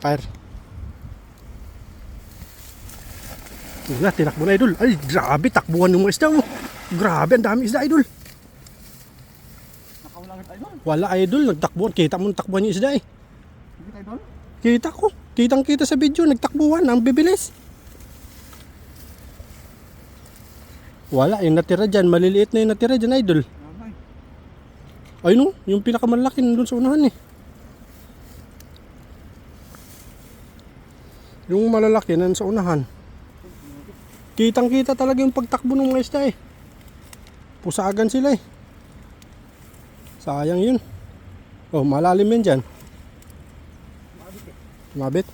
Fire. Yun na, tinakbo na idol. Ay, grabe, takbuhan ng mga isda. Oh. Grabe, ang dami isda idol. Tayo doon. Wala idol, nagtakbuhan. Kita mo takbuhan yung isda eh. Tayo doon. Kita ko. Kitang kita sa video, nagtakbuhan. Ang bibilis. Wala, yung natira dyan. Maliliit na yung natira dyan, idol. Ay no, yung pinakamalaki nandun sa unahan eh. Yung malalaki nandun sa unahan. Kitang kita talaga yung pagtakbo ng mga isda eh. Pusagan sila eh. Sayang yun. Oh, malalim yan dyan. Mabit.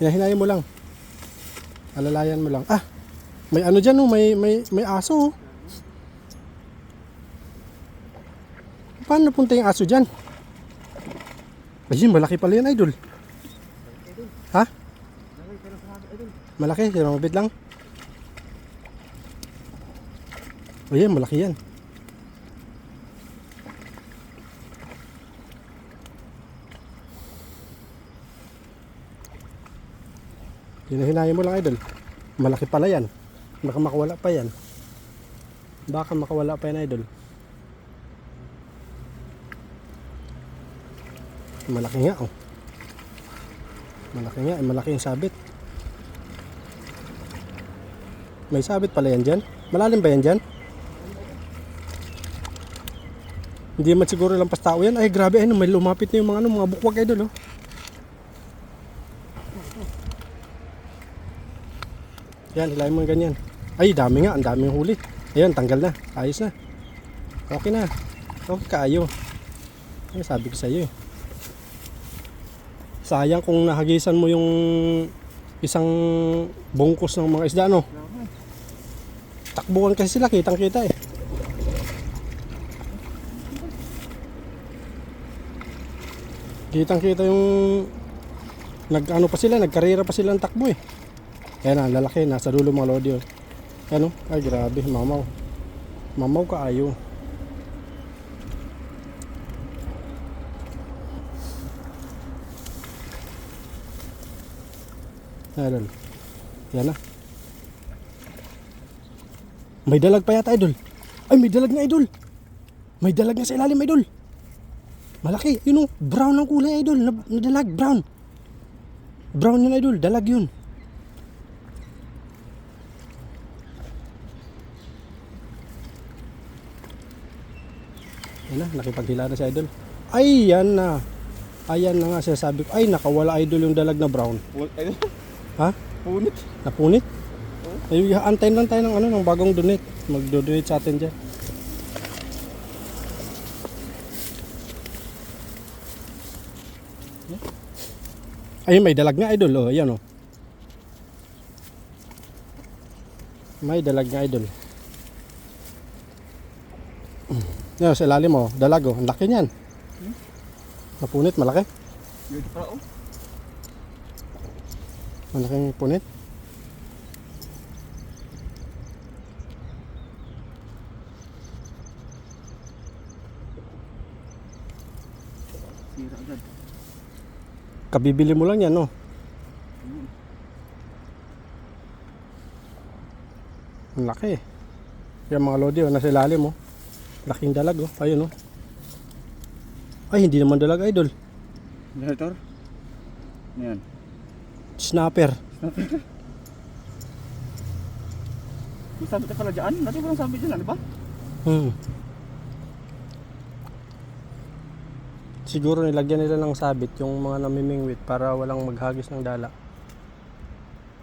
Hinahinayin mo lang. Alalayan mo lang. Ah, may ano dyan oh, may, may, may aso oh. Paano napunta yung aso dyan? Ayun, malaki pala yan, idol. Ha? Grabe, pero grabe idol. Malaki, sinamabit lang. Ayun, malaki yan. Hinahinayin mo lang, idol. Malaki pala yan. Baka makawala pa yan. Baka makawala pa yan, idol. Malaki nga, oh. Malaki nga, malaki yung sabit. May sabit pala yan dyan. Malalim ba yan dyan? Hindi man siguro lampas tao yan. Ay, grabe, ano, may lumapit na yung mga, ano, mga bukwag idol, oh. Yan, hilahin mo ganyan. Ay, dami nga, ang daming huli. Ayan, tanggal na. Ayos na. Okay na. Okay kaayo. Ay, sabi ko sa iyo eh. Sayang kung nahagisan mo yung isang bungkus ng mga isda, no? Takbuhan kasi sila, kitang kita eh. Kitang kita yung nag ano pa sila, nagkarera pa sila ng takbo eh. Ayan na, lalaki, nasa dulo mga lodi oh. Ano? Ay grabe, mamaw. Mamaw ka ayo. Ayan. Yan na. May dalag pa yata, idol. Ay, may dalag nga, idol. May dalag nga sa ilalim, idol. Malaki. Yun o, brown ang kulay, idol. Na, na dalag, brown. Brown yun, idol. Dalag yun. Yan na, nakipaghila na si idol. Ay, yan na. Ayan na nga sinasabi ko. Ay, nakawala idol yung dalag na brown. Ha? Punit. Napunit? Ay, antayin lang tayo ng ano, ng bagong donate. Magdo-donate sa atin dyan. Ay, may dalag nga idol. Oh, ayan oh. May dalag nga idol. Yan, sa ilalim oh. Dalag oh. Ang laki niyan. Napunit, malaki. Oh. Malaking punit. Agad. Kabibili mo lang yan, no? Ang laki. Yan mga lodi, oh, nasa ilalim, oh. Laking dalag, oh. Ayun, oh. Ay, hindi naman dalag, idol. Generator. Yan. Snapper. May sabi ka pala dyan. Dati walang sabi dyan, di ba? Hmm. Siguro nilagyan nila ng sabit yung mga namimingwit para walang maghagis ng dala.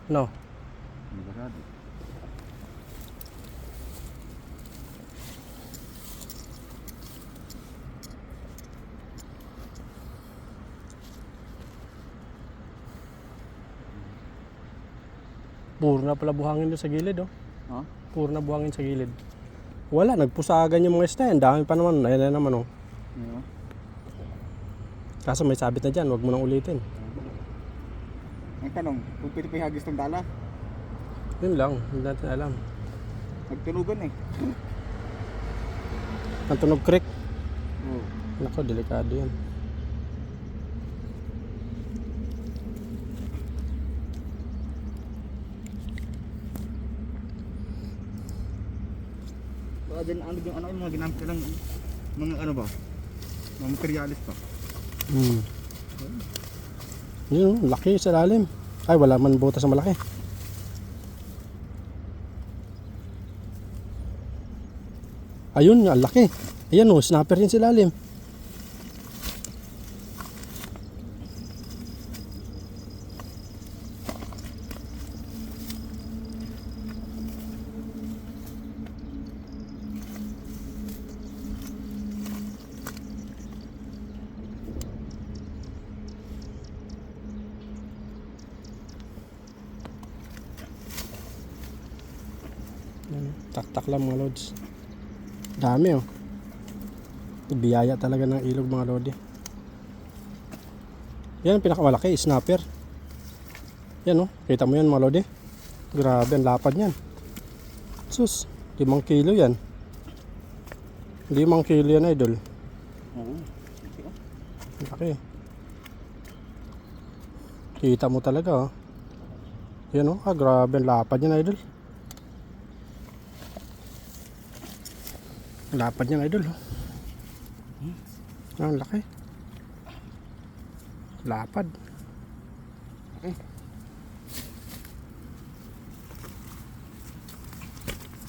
No? Puro na pala buhangin doon sa gilid, oh. Ha? Puro na buhangin sa gilid. Wala, nagpusagan yung mga isda. Ang dami pa naman. Ayan na naman, oh. Yan. Kaso may sabit na dyan, wag mo nang ulitin. Ang tanong, kung pwede pa ihagis tong dala? Yun lang, hindi natin alam. Nagtunugan eh. Ang tunog creek? Oo. Nako, delikado yan. Baka din ano yung ano yung mga ginamit lang mga ano ba? Mga materialis pa. Hmm. Yun, laki sa lalim. Ay, wala man butas sa malaki. Ayun, ang laki. Ayan oh, snapper yun sa lalim. Tak-tak lang mga lods. Dami oh. Biyaya talaga ng ilog mga lodi. Yan ang pinakamalaki, snapper. Yan oh, kita mo yan mga lodi. Grabe ang lapad niyan. Sus, limang kilo yan. Limang kilo yan idol. Oo. Laki. Kita mo talaga oh. Yan oh, ah, grabe ang lapad niyan idol. Lapad niyan idol oh. Ah, ang laki. Lapad. Okay.